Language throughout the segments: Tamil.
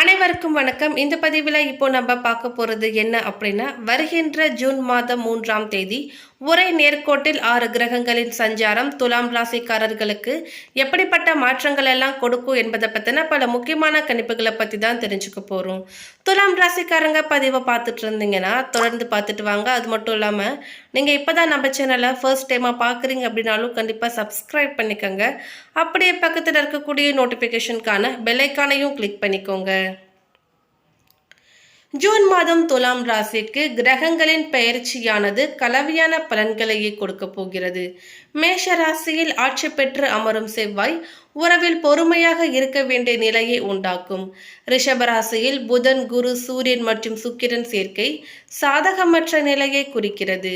அனைவருக்கும் வணக்கம். இந்த பதிவில் இப்போ நம்ம பார்க்க போகிறது என்ன அப்படின்னா வருகின்ற ஜூன் மாதம் மூன்றாம் தேதி ஒரே நேர்கோட்டில் ஆறு கிரகங்களின் சஞ்சாரம் துலாம் ராசிக்காரர்களுக்கு எப்படிப்பட்ட மாற்றங்கள் எல்லாம் கொடுக்கும் என்பதை பற்றின பல முக்கியமான கணிப்புகளை பற்றி தான் தெரிஞ்சுக்க போகிறோம் துலாம் ராசிக்காரங்க பதிவை பார்த்துட்டு இருந்தீங்கன்னா தொடர்ந்து பார்த்துட்டு வாங்க. அது மட்டும் இல்லாமல் நீங்கள் இப்போ தான் நம்ம சேனலை ஃபர்ஸ்ட் டைமாக பார்க்குறீங்க அப்படின்னாலும் கண்டிப்பாக சப்ஸ்கிரைப் பண்ணிக்கோங்க. அப்படியே பக்கத்தில் இருக்கக்கூடிய நோட்டிஃபிகேஷனுக்கான பெல்லைக்கானையும் கிளிக் பண்ணிக்கோங்க. ஜூன் மாதம் துலாம் ராசிக்கு கிரகங்களின் பெயர்ச்சியானது கலவையான பலன்களையே கொடுக்க போகிறது. மேஷ ராசியில் ஆட்சி பெற்று அமரும் செவ்வாய் உறவில் பொறுமையாக இருக்க வேண்டிய நிலையை உண்டாக்கும். ரிஷபராசியில் புதன் குரு சூரியன் மற்றும் சுக்கிரன் சேர்க்கை சாதகமற்ற நிலையை குறிக்கிறது.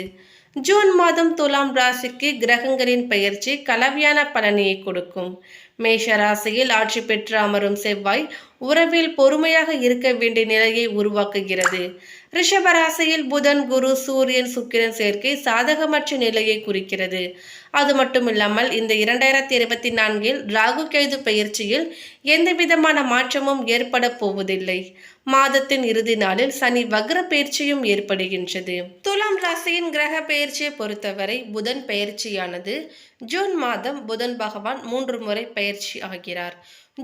ஜூன் மாதம் துலாம் ராசிக்கு கிரகங்களின் பயிற்சி கலவையான பலனையை கொடுக்கும். மேஷ ராசியில் ஆட்சி பெற்று அமரும் செவ்வாய் உறவில் பொறுமையாக இருக்க வேண்டிய நிலையை உருவாக்குகிறது. ரிஷபராசியில் புதன் குரு சூரியன் சுக்கிரன் சேர்க்கை சாதகமற்ற நிலையை குறிக்கிறது. அது மட்டும் இல்லாமல் இந்த இரண்டாயிரத்தி இருபத்தி நான்கில் ராகு கேது பயிற்சியில் எந்த விதமான மாற்றமும் ஏற்பட போவதில்லை. மாதத்தின் இறுதி நாளில் சனி வக்ர பயிற்சியும் ஏற்படுகின்றது. துலாம் ராசியின் கிரக பெயர்ச்சியை பொறுத்தவரை புதன் பெயர்ச்சியானது ஜூன் மாதம் புதன் பகவான் மூன்று முறை பயிற்சி ஆகிறார்.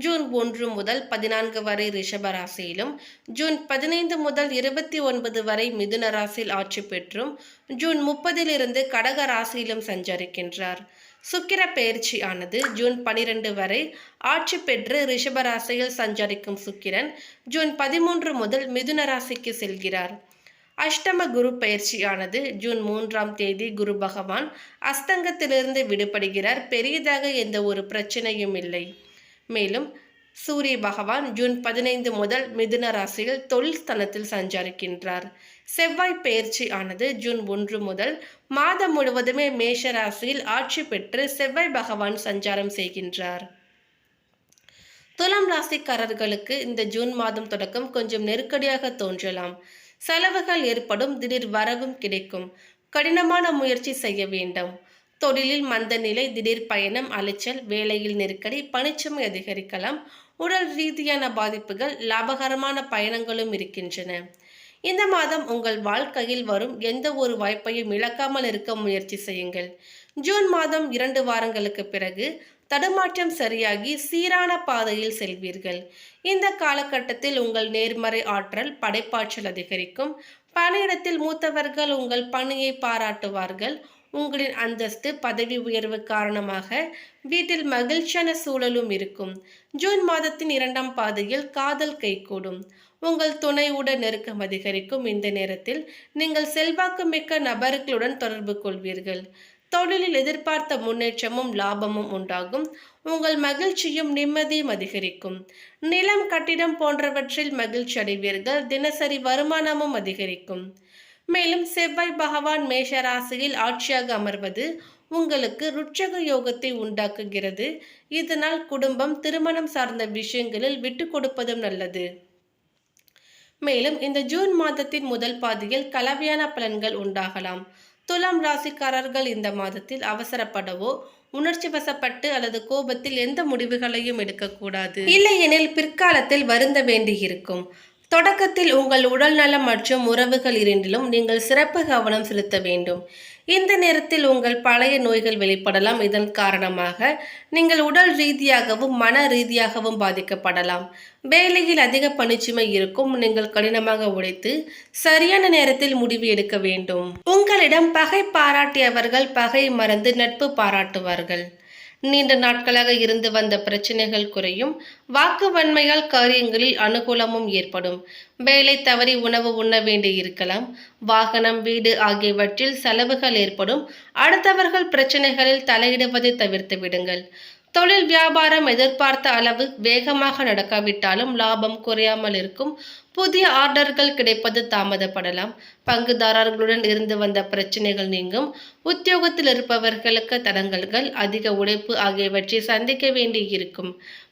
ஜூன் ஒன்று முதல் பதினான்கு வரை ரிஷபராசியிலும் ஜூன் பதினைந்து முதல் இருபத்தி ஒன்பது வரை மிதுன ராசியில் ஆட்சி பெற்றும் ஜூன் முப்பதிலிருந்து கடக ராசியிலும் சஞ்சரிக்கின்றார். சுக்கிர பெயர்ச்சியானது ஜூன் பனிரெண்டு வரை ஆட்சி பெற்று ரிஷபராசியில் சஞ்சரிக்கும் சுக்கிரன் ஜூன் பதிமூன்று முதல் மிதுன ராசிக்கு செல்கிறார். அஷ்டம குரு பயிற்சியானது ஜூன் மூன்றாம் தேதி குரு பகவான் அஸ்தங்கத்திலிருந்து விடுபடுகிறார். பெரியதாக எந்த ஒரு பிரச்சனையும் இல்லை. மேலும் சூரிய பகவான் ஜூன் பதினைந்து முதல் மிதுன ராசியில் தொழில் ஸ்தலத்தில் சஞ்சரிக்கின்றார். செவ்வாய் பெயர்ச்சி ஆனது ஜூன் ஒன்று முதல் மாதம் முழுவதுமே மேஷ ராசியில் ஆட்சி பெற்று செவ்வாய் பகவான் சஞ்சாரம் செய்கின்றார். துலாம் ராசிக்காரர்களுக்கு இந்த ஜூன் மாதம் தொடக்கம் கொஞ்சம் நெருக்கடியாக தோன்றலாம். செலவுகள் ஏற்படும் திடீர் வரவும் கிடைக்கும். கடினமான முயற்சி செய்ய வேண்டும். தொழிலில் மந்த நிலை திடீர் பயணம் அலைச்சல் வேலையில் நெருக்கடி பணிச்சுமை அதிகரிக்கலாம். உடல் ரீதியான பாதிப்புகள் லாபகரமான பயணங்களும் இருக்கின்றன. இந்த மாதம் உங்கள் வாழ்க்கையில் வரும் எந்த ஒரு வாய்ப்பையும் இழக்காமல் இருக்க முயற்சி செய்யுங்கள். ஜூன் மாதம் இரண்டு வாரங்களுக்கு பிறகு தடுமாற்றம் சரியாகி சீரான பாதையில் செல்வீர்கள். இந்த காலகட்டத்தில் உங்கள் நேர்மறை ஆற்றல் படைப்பாற்றல் அதிகரிக்கும். பணியிடத்தில் மூத்தவர்கள் உங்கள் பணியை பாராட்டுவார்கள். உங்களின் அந்தஸ்து பதவி உயர்வு காரணமாக வீட்டில் மகிழ்ச்சியான சூழலும் இருக்கும். ஜூன் மாதத்தின் இரண்டாம் பாதையில் காதல் கைகூடும். உங்கள் துணையுடன் நெருக்கம் அதிகரிக்கும். இந்த நேரத்தில் நீங்கள் செல்வாக்கு மிக்க நபர்களுடன் தொடர்பு கொள்வீர்கள். தொழிலில் எதிர்பார்த்த முன்னேற்றமும் லாபமும் உண்டாகும். உங்கள் மகிழ்ச்சியும் நிம்மதியும் அதிகரிக்கும். நிலம் கட்டிடம் போன்றவற்றில் மகிழ்ச்சி அடைவீர்கள். தினசரி வருமானமும் அதிகரிக்கும். மேலும் செவ்வாய் பகவான் மேஷ ராசியில் ஆட்சியாக அமர்வது உங்களுக்கு ருட்சக யோகத்தை உண்டாக்குகிறது. இதனால் குடும்பம் திருமணம் சார்ந்த விஷயங்களில் விட்டு கொடுப்பதும் நல்லது. மேலும் இந்த ஜூன் மாதத்தின் முதல் பாதியில் கலவையான பலன்கள் உண்டாகலாம். துலாம் ராசிக்காரர்கள் இந்த மாதத்தில் அவசரப்படவோ உணர்ச்சி வசப்பட்டு அல்லது கோபத்தில் எந்த முடிவுகளையும் எடுக்கக்கூடாது. இல்லையெனில் பிற்காலத்தில் வருந்த வேண்டியிருக்கும். தொடக்கத்தில் உங்கள் உடல்நலம் மற்றும் உறவுகள் இரண்டிலும் நீங்கள் சிறப்பு கவனம் செலுத்த வேண்டும். இந்த நேரத்தில் உங்கள் பழைய நோய்கள் வெளிப்படலாம். இதன் காரணமாக நீங்கள் உடல் ரீதியாகவும் மன ரீதியாகவும் பாதிக்கப்படலாம். வேலையில் அதிக பணிச்சுமை இருக்கும். நீங்கள் கடினமாக உழைத்து சரியான நேரத்தில் முடிவு எடுக்க வேண்டும். உங்களிடம் பகை பாராட்டியவர்கள் பகை மறந்து நட்பு பாராட்டுவார்கள். நீண்ட நாட்களாக இருந்து வந்த பிரச்சனைகள் குறையும். வாக்கு வன்மையால் காரியங்களில் அனுகூலமும் ஏற்படும். வேலை தவறி உணவு உண்ண வேண்டி இருக்கலாம். வாகனம் வீடு ஆகியவற்றில் செலவுகள் ஏற்படும். அடுத்தவர்கள் பிரச்சனைகளில் தலையிடுவதை தவிர்த்து விடுங்கள். தொழில் வியாபாரம் எதிர்பார்த்த அளவு வேகமாக நடக்காவிட்டாலும் லாபம் குறையாமல் இருக்கும். புதிய ஆர்டர்கள் கிடைப்பது தாமதப்படலாம். பங்குதாரர்களுடன் இருந்து வந்த பிரச்சனைகள் நீங்கும். உத்தியோகத்தில் இருப்பவர்களுக்கு தடங்கல்கள் அதிக உழைப்பு ஆகியவற்றை சந்திக்க வேண்டி இருக்கும்.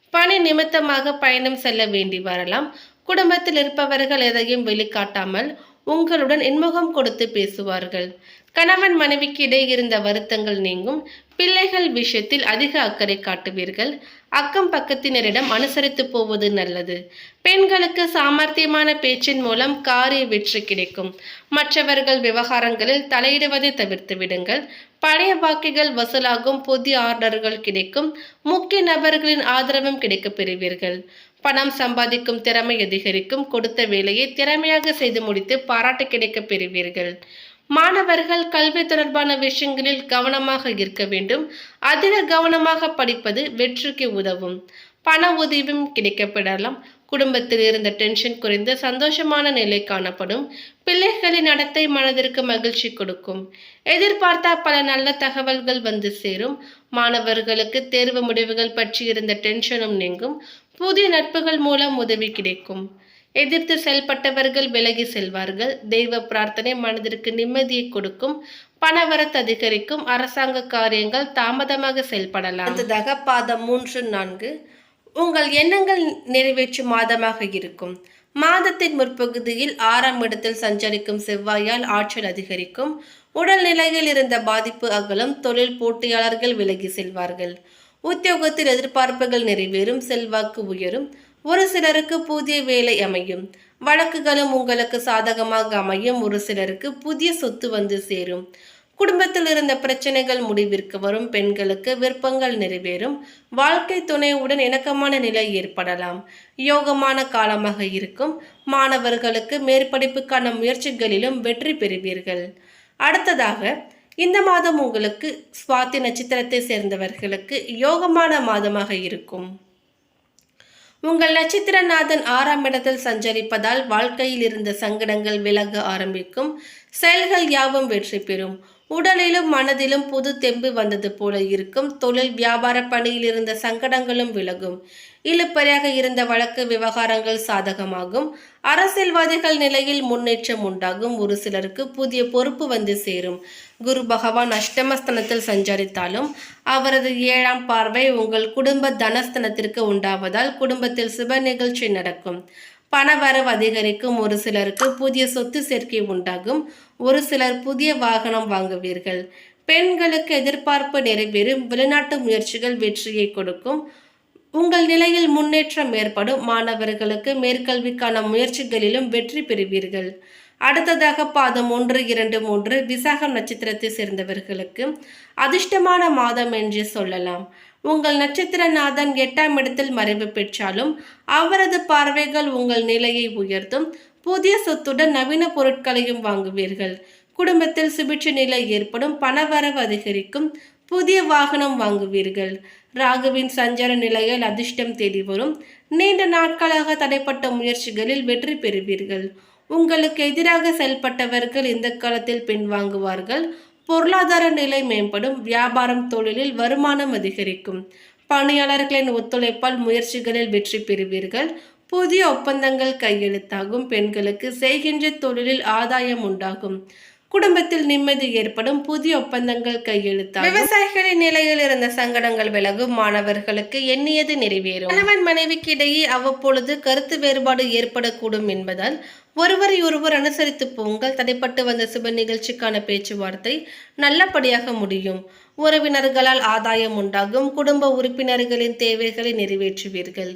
பணி நிமித்தமாக பயணம் செல்ல வேண்டி வரலாம். குடும்பத்தில் இருப்பவர்கள் எதையும் வெளிக்காட்டாமல் உங்களுடன் இன்முகம் கொடுத்து பேசுவார்கள். கணவன் மனைவிக்கு இடையே இருந்த வருத்தங்கள் நீங்கும். பிள்ளைகள் விஷயத்தில் அதிக அக்கறை காட்டுவீர்கள். அக்கம் பக்கத்தினரிடம் அனுசரித்து போவது நல்லது. பெண்களுக்கு சாமர்த்தியமான பேச்சின் மூலம் காரிய வெற்றி கிடைக்கும். மற்றவர்கள் விவகாரங்களில் தலையிடுவதை தவிர்த்து விடுங்கள். பழைய பாக்கிகள் வசூலாகும் புதிய ஆர்டர்கள் கிடைக்கும். முக்கிய நபர்களின் ஆதரவும் கிடைக்கப் பெறுவீர்கள். பணம் சம்பாதிக்கும் திறமை அதிகரிக்கும். கொடுத்த வேலையை திறமையாக செய்து முடித்து பாராட்டு கிடைக்கப் பெறுவீர்கள். மாணவர்கள் கல்வி தொடர்பான விஷயங்களில் கவனமாக இருக்க வேண்டும். அதிக கவனமாக படிப்பது வெற்றிக்கு உதவும். பண உதவியும் கிடைக்கப்படலாம். குடும்பத்தில் இருந்த டென்ஷன் குறைந்து சந்தோஷமான நிலை காணப்படும். பிள்ளைகளின் நடத்தை மனதிற்கு மகிழ்ச்சி கொடுக்கும். எதிர்பார்த்த பல நல்ல தகவல்கள் வந்து சேரும். மாணவர்களுக்கு தேர்வு முடிவுகள் பற்றி இருந்த டென்ஷனும் நீங்கும். புதிய நட்புகள் மூலம் உதவி கிடைக்கும். எதிர்த்து செயல்பட்டவர்கள் விலகி செல்வார்கள். தெய்வ பிரார்த்தனை மனதிற்கு நிம்மதியை கொடுக்கும். பணவரத்து அதிகரிக்கும். அரசாங்க காரியங்கள் தாமதமாக செயல்படலாம். அடுத்ததாக பாதம் மூன்று நான்கு. உங்கள் எண்ணங்கள் நிறைவேற்றும் மாதமாக இருக்கும். மாதத்தின் முற்பகுதியில் ஆறாம் இடத்தில் சஞ்சரிக்கும் செவ்வாயால் ஆற்றல் அதிகரிக்கும். உடல்நிலையில் இருந்த பாதிப்பு அகலும். தொழில் போட்டியாளர்கள் விலகி செல்வார்கள். உத்தியோகத்தில் எதிர்பார்ப்புகள் நிறைவேறும். செல்வாக்கு உயரும். ஒரு சிலருக்கு புதிய வேலை அமையும். வழக்குகளும் உங்களுக்கு சாதகமாக அமையும். ஒரு சிலருக்கு புதிய சொத்து வந்து சேரும். குடும்பத்தில் இருந்த பிரச்சனைகள் முடிவிற்கு வரும். பெண்களுக்கு விருப்பங்கள் நிறைவேறும். வாழ்க்கை துணையுடன் இணக்கமான நிலை ஏற்படலாம். யோகமான காலமாக இருக்கும். மாணவர்களுக்கு மேற்படிப்புக்கான முயற்சிகளிலும் வெற்றி பெறுவீர்கள். அடுத்ததாக இந்த மாதம் உங்களுக்கு சுவாதி நட்சத்திரத்தை சேர்ந்தவர்களுக்கு யோகமான மாதமாக இருக்கும். உங்கள் நட்சத்திரநாதன் ஆறாம் இடத்தில் சஞ்சரிப்பதால் வாழ்க்கையில் இருந்த சங்கடங்கள் விலக ஆரம்பிக்கும். செயல்கள் யாவும் வெற்றி பெறும். உடலிலும் மனதிலும் புது தெம்பு வந்தது போல இருக்கும். தொழில் வியாபார பணியில் இருந்த சங்கடங்களும் விலகும். இழுப்பறையாக இருந்த வழக்கு விவகாரங்கள் சாதகமாகும். அரசியல்வாதிகள் நிலையில் முன்னேற்றம் உண்டாகும். ஒரு சிலருக்கு புதிய பொறுப்பு வந்து சேரும். குரு பகவான் அஷ்டமஸ்தனத்தில் சஞ்சரித்தாலும் அவரது ஏழாம் பார்வை உங்கள் குடும்ப தனஸ்தனத்திற்கு உண்டாவதால் குடும்பத்தில் சுப நிகழ்ச்சி நடக்கும். பணவரவு அதிகரிக்கும் ஒரு சிலருக்கு புதிய சொத்து சேர்க்கை உண்டாகும். ஒரு சிலர் புதிய வாகனம் வாங்குவீர்கள். பெண்களுக்கு எதிர்பார்ப்பு நிறைவேறும். வெளிநாட்டு முயற்சிகள் வெற்றியை கொடுக்கும். உங்கள் நிலையில் முன்னேற்றம் ஏற்படும். மாணவர்களுக்கு மேற்கல்விக்கான முயற்சிகளிலும் வெற்றி பெறுவீர்கள். அடுத்ததாக பாதம் ஒன்று இரண்டு மூன்று விசாகம் நட்சத்திரத்தை சேர்ந்தவர்களுக்கு அதிர்ஷ்டமான மாதம் என்று சொல்லலாம். உங்கள் நட்சத்திரநாதன் எட்டாம் இடத்தில் மறைவு பெற்றாலும் அவரது பார்வைகள் உங்கள் நிலையை உயர்த்தும். புதிய சொத்துடன் நவீன பொருட்களையும் வாங்குவீர்கள். குடும்பத்தில் சுபிட்ச நிலை ஏற்படும் பணவரவு அதிகரிக்கும். புதிய வாகனம் வாங்குவீர்கள். ராகுவின் சஞ்சார நிலையில் அதிர்ஷ்டம் தேடி வரும். நீண்ட நாட்களாக தடைப்பட்ட முயற்சிகளில் வெற்றி பெறுவீர்கள். உங்களுக்கு எதிராக செயல்பட்டவர்கள் இந்த காலத்தில் பின்வாங்குவார்கள். பொருளாதார நிலை மேம்படும். வியாபாரம் தொழிலில் வருமானம் அதிகரிக்கும். பணியாளர்களின் ஒத்துழைப்பால் முயற்சிகளில் வெற்றி பெறுவீர்கள். புதிய ஒப்பந்தங்கள் கையெழுத்தாகும். பெண்களுக்கு செய்கின்ற தொழிலில் ஆதாயம் உண்டாகும். குடும்பத்தில் நிம்மதி ஏற்படும் புதிய ஒப்பந்தங்கள் கையெழுத்தாகும். விவசாயிகளின் நிலையில் இருந்த சங்கடங்கள் விலகும் மாணவர்களுக்கு எண்ணியது நிறைவேறும். கணவன் மனைவிக்கு இடையே அவ்வப்பொழுது கருத்து வேறுபாடு ஏற்படக்கூடும் என்பதால் ஒருவரை ஒருவர் அனுசரித்து போங்கள் தடைப்பட்டு வந்த சுப நிகழ்ச்சிக்கான பேச்சுவார்த்தை நல்லபடியாக முடியும். உறவினர்களால் ஆதாயம் உண்டாகும் குடும்ப உறுப்பினர்களின் தேவைகளை நிறைவேற்றுவீர்கள்.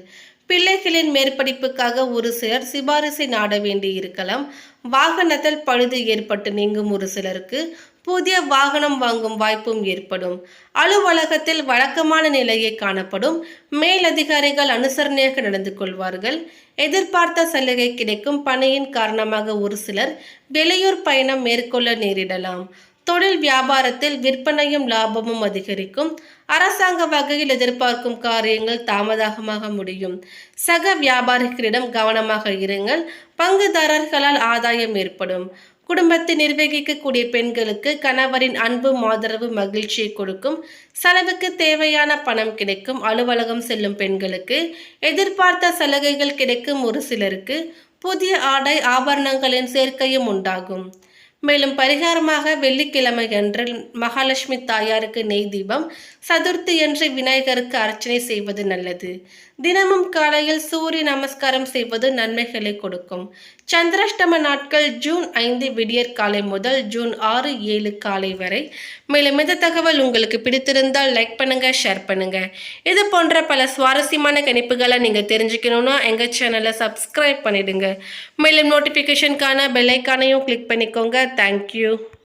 பிள்ளைகளின் மேற்படிப்புக்காக ஒரு சிலர் சிபாரிசை நாட வேண்டி இருக்கலாம். வாகனத்தில் பழுது ஏற்பட்டு நீங்கும் ஒரு சிலருக்கு புதிய வாகனம் வாங்கும் வாய்ப்பும் ஏற்படும். அலுவலகத்தில் வழக்கமான நிலையை காணப்படும். மேலதிகாரிகள் அனுசரணையாக நடந்து கொள்வார்கள். எதிர்பார்த்த சலுகை கிடைக்கும் பணியின் காரணமாக ஒரு சிலர் வெளியூர் பயணம் மேற்கொள்ள நேரிடலாம். தொழில் வியாபாரத்தில் விற்பனையும் லாபமும் அதிகரிக்கும். அரசாங்க வகையில் எதிர்பார்க்கும் காரியங்கள் தாமதமாக முடியும். சக வியாபாரிகளிடம் கவனமாக இருங்கள். பங்குதாரர்களால் ஆதாயம் ஏற்படும். குடும்பத்தை நிர்வகிக்கக்கூடிய பெண்களுக்கு கணவரின் அன்பு ஆதரவு மகிழ்ச்சியை கொடுக்கும். செலவுக்கு தேவையான பணம் கிடைக்கும். அலுவலகம் செல்லும் பெண்களுக்கு எதிர்பார்த்த சலுகைகள் கிடைக்கும் ஒரு சிலருக்கு. புதிய ஆடை ஆபரணங்களின் சேர்க்கையும் உண்டாகும். மேலும் பரிகாரமாக வெள்ளிக்கிழமை அன்று மகாலட்சுமி தாயாருக்கு நெய் தீபம் சதுர்த்தி என்று விநாயகருக்கு அர்ச்சனை செய்வது நல்லது. தினமும் காலையில் சூரிய நமஸ்காரம் செய்வது நன்மைகளை கொடுக்கும். சந்திராஷ்டம நாட்கள் ஜூன் ஐந்து விடியற் காலை முதல் ஜூன் ஆறு ஏழு காலை வரை. மேலும் இந்த தகவல் உங்களுக்கு பிடித்திருந்தால் லைக் பண்ணுங்க ஷேர் பண்ணுங்க. இது போன்ற பல சுவாரஸ்யமான கணிப்புகளை நீங்க தெரிஞ்சுக்கணும்னா எங்க சேனலை சப்ஸ்கிரைப் பண்ணிடுங்க. மேலும் நோட்டிபிகேஷனுக்கான பெல்லைக்கானையும் கிளிக் பண்ணிக்கோங்க. தேங்க்யூ